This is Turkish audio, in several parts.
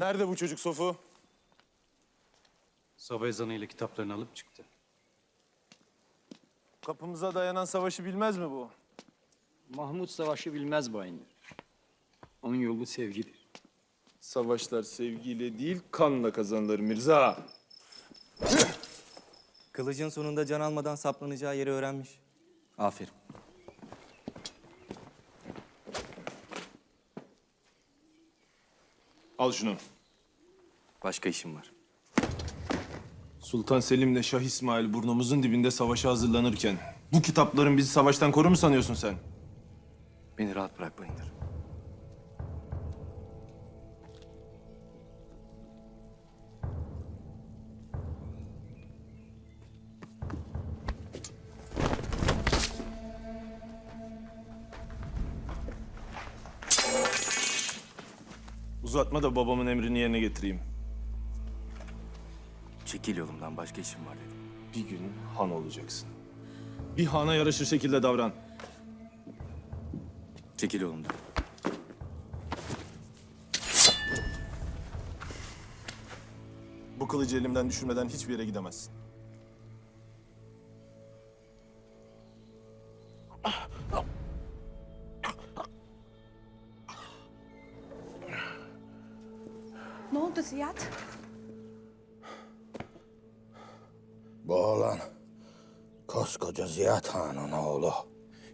Nerede bu çocuk Sofu? Sabah ezanıyla kitaplarını alıp çıktı. Kapımıza dayanan savaşı bilmez mi bu? Mahmut savaşı bilmez Bayındır. Onun yolu sevgidir. Savaşlar sevgiyle değil kanla kazanılır Mirza. Kılıcın sonunda can almadan saplanacağı yeri öğrenmiş. Aferin. Al şunu. Başka işim var. Sultan Selim'le Şah İsmail burnumuzun dibinde savaşa hazırlanırken bu kitapların bizi savaştan korur mu sanıyorsun sen? Beni rahat bırak Bayındır. Uzatma da babamın emrini yerine getireyim. Çekil yolumdan başka işim var dedim. Bir gün han olacaksın. Bir hana yaraşır şekilde davran. Çekil yolumdan. Bu kılıcı elimden düşürmeden hiçbir yere gidemezsin. Oldu Ziyad? Bu oğlan koskoca Ziyad Han'ın oğlu.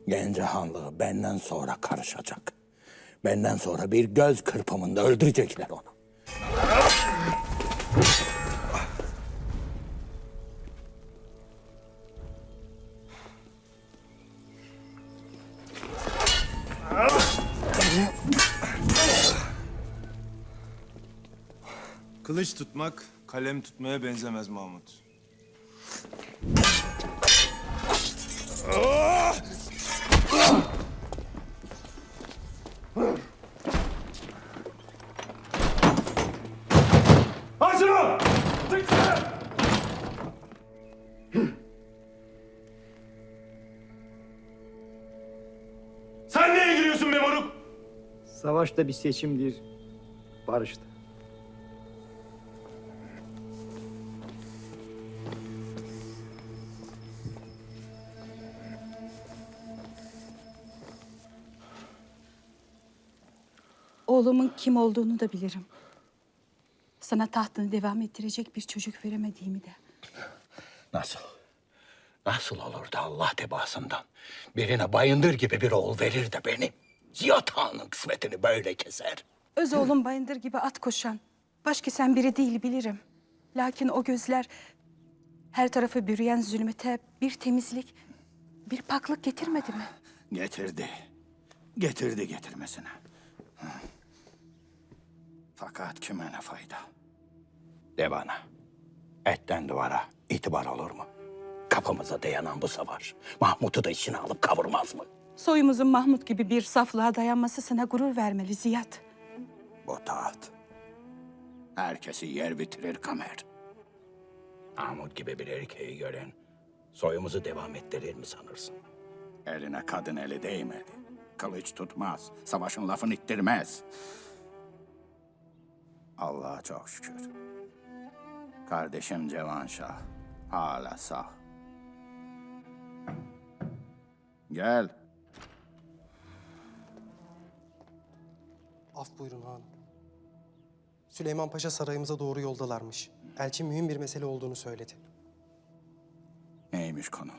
Gence Hanlığı benden sonra karışacak. Benden sonra bir göz kırpımında öldürecekler onu. Kılıç tutmak kalem tutmaya benzemez Mahmut. Açın! Sen neye giriyorsun be moruk? Savaş da bir seçimdir, barış da. Oğlumun kim olduğunu da bilirim. Sana tahtını devam ettirecek bir çocuk veremediğimi de. Nasıl? Nasıl olur da Allah tebasından birine bayındır gibi bir oğul verir de beni Ziyad Han'ın kısmetini böyle keser? Öz oğlum Bayındır gibi at koşan. Başka sen biri değil bilirim. Lakin o gözler her tarafı bürüyen zulmete bir temizlik, bir paklık getirmedi mi? Getirdi. Getirdi getirmesine. Fakat kime ne fayda? De bana. Etten duvara itibar olur mu? Kapımıza dayanan bu savaş. Mahmut'u da içine alıp kavurmaz mı? Soyumuzun Mahmut gibi bir saflığa dayanması sana gurur vermeli Ziyad. Bu taht. Herkesi yer bitirir kamer. Mahmut gibi bir erkeği gören soyumuzu devam ettirir mi sanırsın? Eline kadın eli değmedi. Kılıç tutmaz. Savaşın lafını ittirmez. Allah'a çok şükür. Kardeşim Cevan Şah hala sağ. Gel. Af buyurun hanım. Süleyman Paşa sarayımıza doğru yoldalarmış. Elçi mühim bir mesele olduğunu söyledi. Neymiş konu?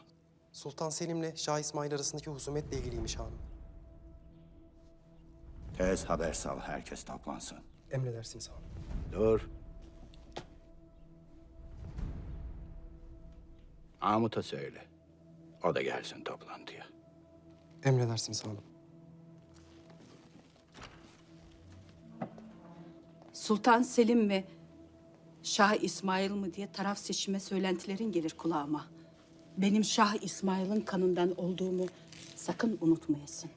Sultan Selim'le Şah İsmail arasındaki husumetle ilgiliymiş hanım. Tez haber sal herkes toplansın. Emredersiniz hanım. Dur. Mahmut'a söyle. O da gelsin toplantıya. Emredersiniz hanım. Sultan Selim mi, Şah İsmail mi diye taraf seçime söylentilerin gelir kulağıma. Benim Şah İsmail'in kanından olduğumu sakın unutmayasın.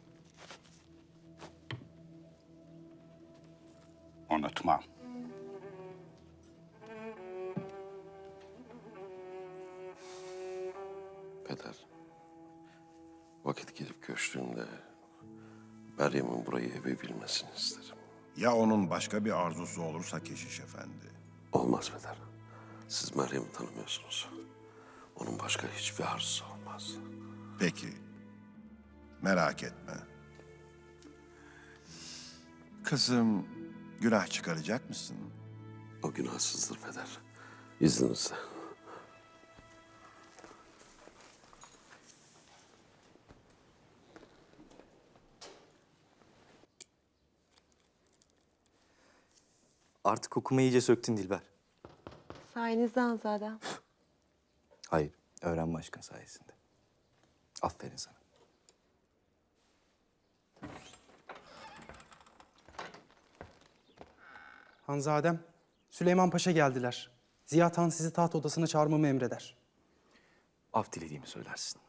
Unutmam. Peder. Vakit gelip göçtüğümde Meryem'in burayı evi bilmesini isterim. Ya onun başka bir arzusu olursa keşiş efendi? Olmaz Peder. Siz Meryem'i tanımıyorsunuz. Onun başka hiçbir arzusu olmaz. Peki. Merak etme. Kızım, günah çıkaracak mısın? O günahsızdır Peder. İzninizle. Artık okuma iyice söktün Dilber. Sayenizde Hanzadem. Hayır, öğrenme aşkın sayesinde. Aferin sana. Hanzadem, Süleyman Paşa geldiler. Ziya Han sizi taht odasına çağırmamı emreder. Af dilediğimi söylersin.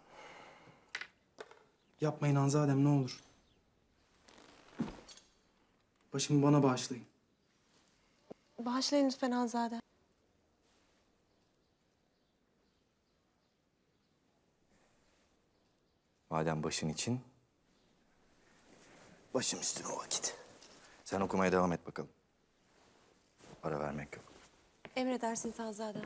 Yapmayın Hanzadem ne olur. Başımı bana bağışlayın. Bağışlayın lütfen Hanzadem. Madem başın için, başım üstüne o vakit. Sen okumaya devam et bakalım. Ara vermek yok. Emredersiniz Hanzadem.